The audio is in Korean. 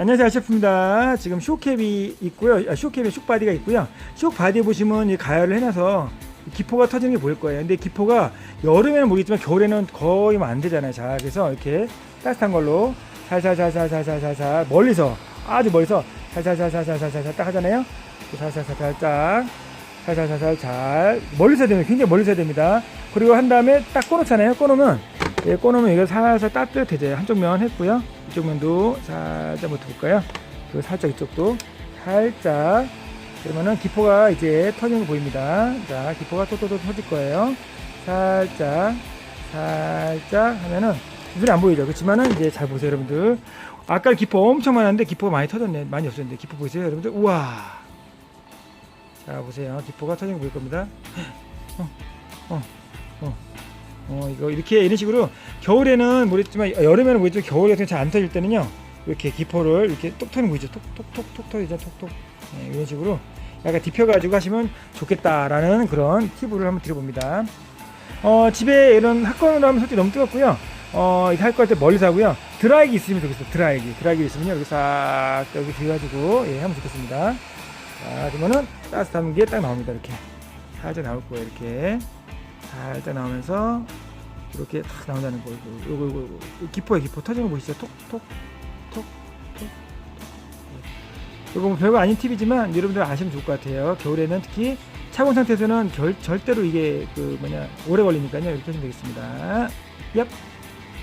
안녕하세요. 아셰프입니다. 지금 쇼캡이 있고요. 아, 쇼캡에 쇼바디가 있고요. 쇼바디에 보시면 이 가열을 해놔서 기포가 터지는 게 보일 거예요. 근데 기포가 여름에는 모르겠지만 겨울에는 거의 뭐 안 되잖아요. 자 그래서 이렇게 따뜻한 걸로 살살살살살살살 멀리서 아주 멀리서 살살살살살살살 딱 하잖아요. 살살살살짝 살살살살 잘 멀리서 됩니다. 굉장히 멀리서 됩니다. 그리고 한 다음에 딱 꺼놓잖아요. 꺼놓으면 예, 꺼놓으면 이거 살살 따뜻해져요. 한쪽 면 했고요 이쪽 면도 살짝 못해볼까요? 그리고 살짝 이쪽도 살짝. 그러면은 기포가 이제 터지는 거 보입니다. 자 기포가 또또또 터질 거예요. 살짝 살짝 하면은 눈에 안 보이죠? 그렇지만은 이제 잘 보세요 여러분들. 아까 기포 엄청 많았는데 기포가 많이 터졌네 많이 없었는데 기포 보이세요 여러분들? 우와! 자 보세요. 기포가 터지는 거 보일 겁니다. 어, 어, 어. 어 이거 이렇게 이런 식으로 겨울에는 모르겠지만 여름에는 모르겠지만 겨울에 잘안 터질 때는요 이렇게 기포를 이렇게 똑 터는 거 보이죠. 톡톡톡톡 터지죠. 톡톡. 네, 이런 식으로 약간 뒤펴가지고 하시면 좋겠다라는 그런 팁을 한번 드려봅니다. 어 집에 이런 핫건으로 하면 솔직히 너무 뜨겁고요. 어 이거 할거 할 때 멀리서 하고요. 드라이기 있으면 좋겠어요. 드라이기. 드라이기 있으면요. 여기 싹 여기 뒤가지고 예 하면 좋겠습니다. 자 그러면은 따뜻한 게 딱 나옵니다. 이렇게. 살짝 나올 거예요. 이렇게 살짝 나오면서 이렇게 탁 나온다는 거. 이거 이거 이거, 이거. 기포에 기포 터지는 거 보이시죠? 톡톡 톡 톡. 이거 뭐 별거 아닌 팁이지만 여러분들 아시면 좋을 것 같아요. 겨울에는 특히 차가운 상태에서는 결, 절대로 이게 그 뭐냐 오래 걸리니까요. 이렇게 하시면 되겠습니다. 얍.